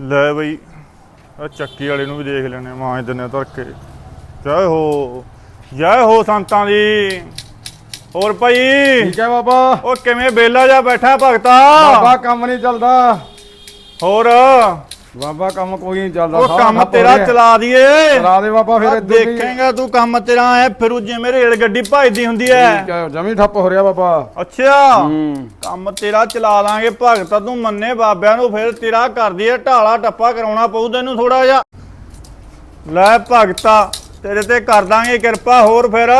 ਲੈ ਬਈ ਆ ਚੱਕੀ ਵਾਲੇ ਨੂੰ ਵੀ ਦੇਖ ਲੈਣੇ ਮਾਂ ਦਿਨੇ ਧਰ ਕੇ ਜੈ ਹੋ ਜੈ ਹੋ ਸੰਤਾਂ ਦੀ। ਹੋਰ ਭਾਈ ਠੀਕ ਹੈ ਬਾਬਾ। ਉਹ ਕਿਵੇਂ ਬੇਲਾ ਜਾ ਬੈਠਾ ਭਗਤਾ? ਬਾਬਾ ਕੰਮ ਨਹੀਂ ਚੱਲਦਾ। ਹੋਰ? ਬਾਬਾ ਕੰਮ ਕੋਈ ਨਹੀਂ ਚੱਲਦਾ ਉਹ ਸਾਰਾ ਕੰਮ ਠੱਪ ਹੋ ਤੇਰਾ ਰਿਹਾ। ਚਲਾ ਦਈਏ। ਚਲਾ ਦੇ ਬਾਬਾ ਫਿਰ ਆ ਇੱਧਰ ਵੀ। ਦੇਖੇਗਾ ਤੂੰ ਕੰਮ ਤੇਰਾ ਐ ਫਿਰੂ ਜਿਵੇਂ ਰੇਲ ਗੱਡੀ ਭਜਦੀ ਹੁੰਦੀ ਐ। ਠੀਕ ਹੈ ਜਮੀ ਠੱਪ ਹੋ ਰਿਹਾ ਬਾਬਾ। ਅੱਛਾ। ਹੂੰ। ਕੰਮ ਤੇਰਾ ਚਲਾ ਦਾਂਗੇ ਭਗਤ ਤੂੰ ਮੰਨੇ ਬਾਬਿਆਂ ਨੂੰ ਫਿਰ ਤੇਰਾ ਕਰਦੀ ਐ ਢਾਲਾ ਟੱਪਾ ਕਰਾਉਣਾ ਪਊ ਤੈਨੂੰ ਥੋੜਾ ਜਿਹਾ। ਲੈ ਭਗਤਾ ਤੇਰੇ ਤੇ ਕਰ ਦਾਂਗੇ ਕਿਰਪਾ ਹੋਰ ਫਿਰ।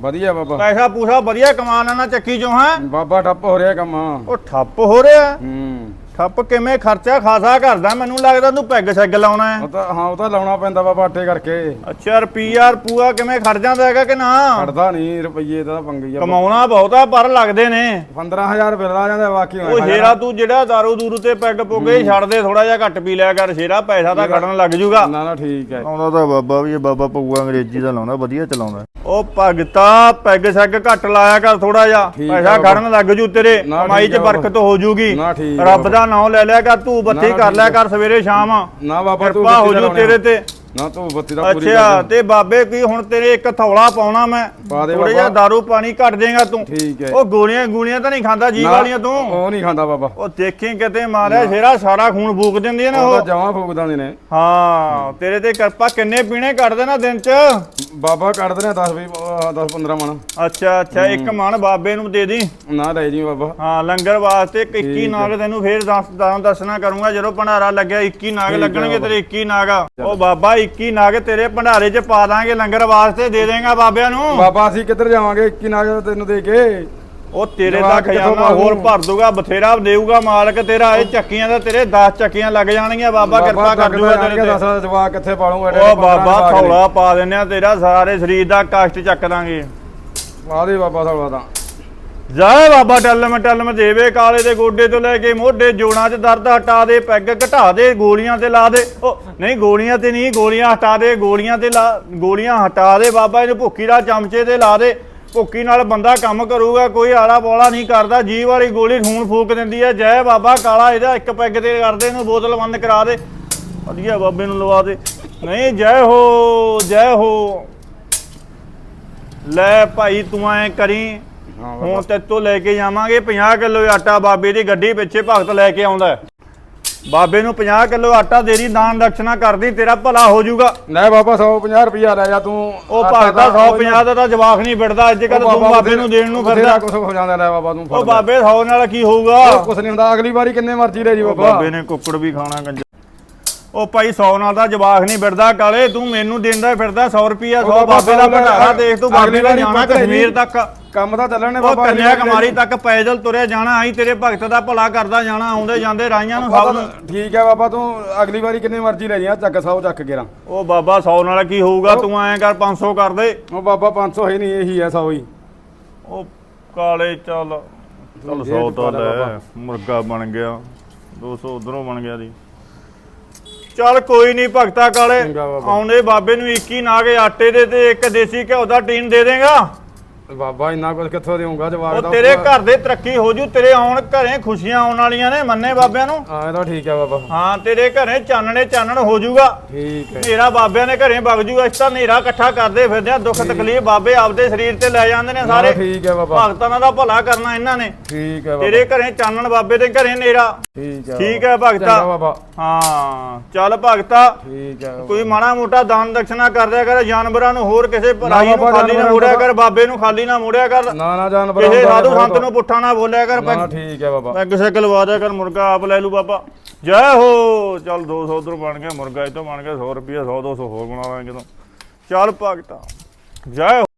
ਵਧੀਆ ਬਾਬਾ। ਪੈਸਾ ਪੂਸਾ ਵਧੀਆ ਕਮਾ ਲੈਣਾ ਚੱਕੀ ਚੋਂ ਹੈ। ਬਾਬਾ ਠੱਪ ਹੋ ਰਿਹਾ ਕੰਮ। ਉਹ ਠੱਪ ਹੋ ਰਿਹਾ। ਹੂੰ। ਠੱਪ ਕਿਵੇਂ ਖਰਚਾ ਖਾਸਾ ਕਰਦਾ ਮੈਨੂੰ ਲੱਗਦਾ ਤੂੰ ਪੈਗ ਸੈਗ ਲਾਉਣਾ ਹੈ। ਉਹ ਤਾਂ ਹਾਂ ਉਹ ਤਾਂ ਲਾਉਣਾ ਪੈਂਦਾ ਬਾਬਾ ਅੱਟੇ ਕਰਕੇ। ਅੱਛਾ ਰੁਪਈਆ ਰਪੂਆ ਕਿਵੇਂ ਖੜ ਜਾਂਦਾ ਹੈਗਾ ਕਿ ਨਾ? ਖੜਦਾ ਨਹੀਂ ਰੁਪਈਏ ਦਾ ਤਾਂ ਪੰਗੀ ਆ। ਕਮਾਉਣਾ ਬਹੁਤਾ ਪਰ ਲੱਗਦੇ ਨੇ। 15000 ਬਿੱਲ ਆ ਜਾਂਦਾ ਬਾਕੀ ਉਹ ਸ਼ੇਰਾ ਤੂੰ ਜਿਹੜਾ ਦਾਰੂ ਦੂਰੂ ਤੇ ਪੈਗ ਪੁੱਗੇ ਛੱਡ ਦੇ ਥੋੜਾ ਜਿਹਾ ਘੱਟ ਪੀ ਲਿਆ ਕਰ ਸ਼ੇਰਾ ਪੈਸਾ ਤਾਂ ਖੜਨ ਲੱਗ ਜੂਗਾ। ਨਾ ਨਾ ਠੀਕ ਹੈ। ਆਉਂਦਾ ਤਾਂ ਬਾਬਾ ਵੀ ਇਹ ਬਾਬਾ ਪਊਆ ਅੰਗਰੇਜ਼ੀ ਦਾ ਲਾਉਂਦਾ ਵਧੀਆ ਚਲਾਉਂਦਾ। ਉਹ ਭਗਤਾ ਪੈਗ ਸੈਗ ਘੱਟ ਲਾਇਆ ਕਰ ਥੋੜਾ ਜਿਹਾ ਪੈਸਾ। ਖੜਨ ਲੱਗ ਜੂ ਤੇਰੇ ਕਮਾਈ 'ਚ। ਬਰਕਤ ਹੋ ਜੂਗੀ। ਰੱਬ ਬਾਬਾ। ਦਾ ਨਾਮ ਲੈ ਲਿਆ ਕਰ ਤੂੰ ਬੱਤੀ ਕਰ ਲਿਆ। ਕਰ ਸਵੇਰੇ ਸ਼ਾਮ ਨਾ ਬਾਬਾ ਤੂੰ ਕਿਰਪਾ ਹੋ ਜੂ। ਤੇਰੇ ਤੇ ਨਾ ਤੂੰ ਬੱਤੀ ਦਾ ਪੂਰੀ ਅੱਛਾ। ਤੇ ਬਾਬੇ ਕੀ ਹੁਣ ਤੇਰੇ ਇੱਕ ਥੌਲਾ ਪਾਉਣਾ ਮੈਂ? ਪਾ ਦੇ ਥੋੜਾ ਜਿਹਾ ਪਾਣੀ ਘਟ ਦੇਗਾ ਤੂੰ। ਠੀਕ ਹੈ। ਉਹ ਗੋਲੀਆਂ ਗੋਲੀਆਂ ਤਾਂ ਨਹੀਂ ਖਾਂਦਾ ਜੀ ਵਾਲੀਆਂ ਤੂੰ? ਉਹ ਨਹੀਂ ਖਾਂਦਾ ਬਾਬਾ। ਉਹ ਦੇਖੀ ਕਿਤੇ ਮਾਰਿਆ ਸ਼ੇਰਾ ਸਾਰਾ ਖੂਨ ਫੂਕ ਦਿੰਦੀ ਹੈ ਨਾ ਉਹ ਜਮਾਂ ਫੂਕਦਾ ਨੇ ਨੇ। ਹਾਂ ਤੇਰੇ ਤੇ ਕਿਰਪਾ ਕਿੰਨੇ ਪੀਣੇ ਕੱਢ ਦੇਣਾ ਦਿਨ ਚ? ਬਾਬਾ ਕੱਢਦੇ ਨੇ 10 ਵੀ 10 15 ਮਣ। ਅੱਛਾ ਅੱਛਾ ਇੱਕ ਮਣ ਬਾਬੇ ਨੂੰ ਦੇ ਦੀ। ਨਾ ਲੈ ਜੀ ਬਾਬਾ। ਹਾਂ ਲੰਗਰ ਵਾਸਤੇ ਇੱਕ 21 ਠੀਕ ਨਾਗ ਤੈਨੂੰ ਫੇਰ ਦੱਸ ਦਾਂ ਦੱਸਣਾ ਕਰੂੰਗਾ ਜਦੋਂ ਭੰਡਾਰਾ ਲੱਗਿਆ 21 ਨਾਗ ਲੱਗਣਗੇ। ਤੇਰੇ 21 ਨਾਗ ਉਹ ਬਾਬਾ 21 ਨਾਗ ਤੇਰੇ ਭੰਡਾਰੇ 'ਚ ਪਾ ਦਾਂਗੇ ਲੰਗਰ ਵਾਸਤੇ ਦੇ ਦੇਗਾ ਬਾਬਿਆਂ ਨੂੰ। ਬਾਬਾ ਅਸੀਂ ਕਿੱਧਰ ਜਾਵਾਂਗੇ 21 ਨਾਗ ਤੈਨੂੰ ਦੇ ਕੇ? ਉਹ ਤੇਰੇ ਦਾ ਜਵਾਕ ਕਿੱਥੋਂ ਖਜ਼ਾਨਾ ਹੋਰ ਮਾਰੂ? ਭਰ ਦੂਗਾ ਬਥੇਰਾ ਦੇਊਗਾ ਮਾਲਕ ਤੇਰਾ ਇਹ ਚੱਕੀਆਂ ਦਾ ਤੇਰੇ 10 ਚੱਕੀਆਂ ਲੱਗ ਜਾਣਗੀਆਂ ਬਾਬਾ ਕਿਰਪਾ ਕਰ ਦੂਗਾ ਤੇਰੇ ਤੇ। ਦੱਸ ਜਵਾਕ ਕਿੱਥੇ ਪਾਲੂਗਾ ਉਹ ਬਾਬਾ ਥੌਲਾ ਪਾ ਦਿੰਨੇ ਆ ਤੇਰਾ ਸਾਰੇ ਸਰੀਰ ਦਾ ਕਸ਼ਟ ਚੱਕ ਦਾਂਗੇ। ਦੇ ਬਾਬਾ ਥੌਲਾ ਤਾਂ। ਜੈ ਬਾਬਾ ਟੱਲਮ ਟੱਲਮ ਦੇਵੇ, ਕਾਲੇ ਦੇ ਗੋਡੇ ਤੋਂ ਲੈ ਕੇ ਮੋਢੇ ਜੋੜਾਂ 'ਚ ਦਰਦ ਹਟਾ ਦੇ, ਪੈਗ ਘਟਾ ਦੇ, ਗੋਲੀਆਂ ਤੇ ਲਾ ਦੇ। ਉਹ ਨਹੀਂ, ਗੋਲੀਆਂ ਤੇ ਨਹੀਂ, ਗੋਲੀਆਂ ਹਟਾ ਦੇ, ਗੋਲੀਆਂ ਤੇ ਲਾ, ਗੋਲੀਆਂ ਹਟਾ ਦੇ, ਬਾਬਾ ਇਹਨੂੰ ਭੁੱਕੀ ਦਾ ਚਮਚੇ ਤੇ ਲਾ ਦੇ। ਭੁੱਕੀ ਨਾਲ ਬੰਦਾ ਕੰਮ ਕਰੂਗਾ, ਕੋਈ ਆਲਾ ਬੋਲਾ ਨਹੀਂ ਕਰਦਾ, ਜੀਵ ਵਾਲੀ ਗੋਲੀ ਖੂਨ ਫੂਕ ਦਿੰਦੀ ਹੈ, ਜੈ ਬਾਬਾ ਕਾਲਾ, ਇਹਦਾ ਇੱਕ ਪੈਗ ਤੇ ਕਰਦੇ ਇਹਨੂੰ ਬੋਤਲ ਬੰਦ ਕਰਾ ਦੇ। ਵਧੀਆ ਬਾਬੇ ਨੂੰ ਲਵਾ ਦੇ। ਨਹੀਂ, ਜੈ ਹੋ ਜੈ ਹੋ। ਲੈ ਭਾਈ, ਤੂੰ ਐ ਕਰੀ ਹਾਂ ਹੁਣ ਤੇ ਤੋਂ ਲੈ ਕੇ ਜਾਵਾਂਗੇ 50 ਕਿਲੋ ਆਟਾ ਬਾਬੇ ਦੀ ਗੱਡੀ ਪਿੱਛੇ ਭਗਤ ਲੈ ਕੇ ਆਉਂਦਾ ਹੈ। ਬਾਬੇ ਨੂੰ 50 ਕਿਲੋ ਆਟਾ ਦੇਰੀ ਦਾਨ ਦਕਸ਼ਨਾ ਕਰਦੀ ਤੇਰਾ ਭਲਾ ਹੋ ਜਾਊਗਾ। ਲੈ ਬਾਬਾ 150 ਰੁਪਿਆ ਲੈ ਜਾ ਤੂੰ। ਉਹ ਭਗਤਾ 150 ਦਾ ਤਾਂ ਜਵਾਕ ਨਹੀਂ ਵਿੜਦਾ ਅੱਜ ਕੱਲ ਤੂੰ ਬਾਬੇ ਨੂੰ ਦੇਣ ਨੂੰ ਫਿਰਦਾ। ਕੁਝ ਹੋ ਜਾਂਦਾ ਲੈ ਬਾਬਾ ਤੂੰ ਉਹ ਬਾਬੇ 100 ਨਾਲ ਕੀ ਹੋਊਗਾ? ਕੁਝ ਨਹੀਂ ਹੁੰਦਾ ਅਗਲੀ ਵਾਰੀ ਕਿੰਨੇ ਮਰਜ਼ੀ ਲੈ ਜੀ ਬਾਬਾ। ਬਾਬੇ ਨੇ ਕੁੱਕੜ ਵੀ ਖਾਣਾ ਕੰਜ ਉਹ ਭਾਈ 100 ਨਾਲ ਦਾ ਜਵਾਕ ਨਹੀਂ ਵਿੜਦਾ ਕਾਲੇ ਤੂੰ ਮੈਨੂੰ ਦਿੰਦਾ ਫਿਰਦਾ 100 ਰੁਪਿਆ 100 ਉਹ ਬਾਬੇ ਦਾ ਭੰਡਾਰਾ ਦੇਖ ਤੂੰ ਬਾਬੇ ਦਾ ਜਾਣਾ ਕਸ਼ਮੀਰ। ਤੱਕ। ਕੰਮ ਤਾਂ ਚੱਲਣ ਨੇ ਉਹ ਬਾਬਾ ਕੰਨਿਆ ਕੁਮਾਰੀ ਤੱਕ ਪੈਦਲ ਤੁਰਿਆ ਜਾਣਾ ਆਈ ਤੇਰੇ ਭਗਤ ਦਾ ਭਲਾ ਕਰਦਾ ਜਾਣਾ ਆਉਂਦੇ ਜਾਂਦੇ ਰਾਈਆਂ ਨੂੰ ਸਭ ਨੂੰ ਠੀਕ ਹੈ ਬਾਬਾ ਤੂੰ ਅਗਲੀ ਵਾਰੀ ਕਿੰਨੇ ਮਰਜ਼ੀ ਲੈ ਜਾ ਚੱਕ 100 ਚੱਕ ਕੇ ਰਾਂ। ਉਹ ਬਾਬਾ 100 ਨਾਲ ਕੀ ਹੋਊਗਾ ਤੂੰ ਐਂ ਕਰ 500 ਕਰ ਦੇ। ਉਹ ਬਾਬਾ 500 ਹੈ ਨਹੀਂ ਇਹੀ ਹੈ 100 ਹੀ। ਉਹ ਕਾਲੇ ਚੱਲ ਚੱਲ ਜੇ 100 ਤਾਂ ਲੈ। ਮੁਰਗਾ ਬਣ ਗਿਆ 200 ਉਧਰੋਂ ਬਣ ਗਿਆ ਦੀ ਚੱਲ ਕੋਈ ਨਹੀਂ ਭਗਤਾ ਕਾਲੇ। ਆਉਂਦੇ ਬਾਬੇ ਨੂੰ 21 ਨਾਗੇ ਆਟੇ ਦੇ ਤੇ ਇੱਕ ਦੇਸੀ ਘਿਓ ਦਾ ਟੀਨ ਦੇ ਦੇਗਾ। ਬਾਬਾ ਇੰਨਾ ਕੁਝ ਕਿੱਥੋਂ ਦੇਊਂਗਾ ਜਵਾਬ ਉਹ ਤੇਰੇ ਘਰ ਦੇ ਤਰੱਕੀ ਹੋ ਜੂ ਤੇਰੇ ਆਉਣ ਘਰੇ ਖੁਸ਼ੀਆਂ ਆਉਣ ਵਾਲੀਆਂ ਨੇ ਮੰਨੇ ਬਾਬਿਆਂ ਨੂੰ? ਹਾਂ ਇਹ ਤਾਂ ਠੀਕ ਹੈ ਬਾਬਾ। ਹਾਂ ਤੇਰੇ ਘਰੇ ਚਾਨਣੇ ਚਾਨਣ ਹੋ ਜੂਗਾ। ਠੀਕ ਹੈ। ਹਨੇਰਾ ਬਾਬਿਆਂ ਨੇ ਘਰੇ ਵਗ ਜੂਗਾ ਇਸ ਤਾਂ ਹਨੇਰਾ ਇਕੱਠਾ ਕਰਦੇ ਫਿਰਦੇ ਆ ਦੁੱਖ ਤਕਲੀਫ ਬਾਬੇ ਆਪਦੇ ਸਰੀਰ ਤੇ ਲੈ ਜਾਂਦੇ ਨੇ ਸਾਰੇ। ਠੀਕ ਹੈ ਬਾਬਾ। ਭਗਤਾਂ ਦਾ ਭਲਾ ਕਰਨਾ ਇਹਨਾਂ ਨੇ। ਠੀਕ ਹੈ ਬਾਬਾ। ਤੇਰੇ ਘਰੇ ਚਾਨਣ ਬਾਬੇ ਦੇ ਘਰੇ ਹਨੇਰਾ। ਠੀਕ ਹੈ ਠੀਕ ਹੈ ਭਗਤਾ। ਚੰਗਾ ਬਾਬਾ। ਹਾਂ ਚੱਲ ਭਗਤਾ। ਠੀਕ ਹੈ ਕੋਈ ਮਾੜਾ ਮੋਟਾ ਦਾਨ ਦਕਸ਼ਨਾ ਕਰ ਦਿਆ ਕਰ ਜਾਨਵਰਾਂ ਨੂੰ ਹੋਰ ਕਿਸੇ ਭਲਾਈ ਨੂੰ ਬਾਬਾ, ਖਾਲੀ ਨਾ ਜਾਨਵਰਾਂ ਕਰ ਬਾਬੇ ਨੂੰ ਖਾਲੀ ਨਾ ਮੋੜਿਆ ਕਰ ਨਾ ਨਾ ਜਾਨਵਰ ਕਿਸੇ ਸਾਧੂ ਸੰਤ ਨੂੰ ਪੁੱਠਾ ਨਾ ਬੋਲਿਆ ਕਰ ਨਾ ਠੀਕ ਹੈ ਬਾਬਾ। ਮੈਂ ਕਿਸੇ ਕਲਵਾ ਦਿਆ ਕਰ ਮੁਰਗਾ ਆਪ ਲੈ ਲੂ ਬਾਬਾ। ਜੈ ਹੋ ਚੱਲ 200 ਉਧਰ ਬਣ ਗਿਆ ਮੁਰਗਾ ਇਹ ਤੋਂ ਬਣ ਗਿਆ 100 ਰੁਪਏ 100 200 ਹੋਰ ਬਣਾ ਲਾਂਗੇ ਜਦੋਂ ਚੱਲ ਭਗਤਾ ਜੈ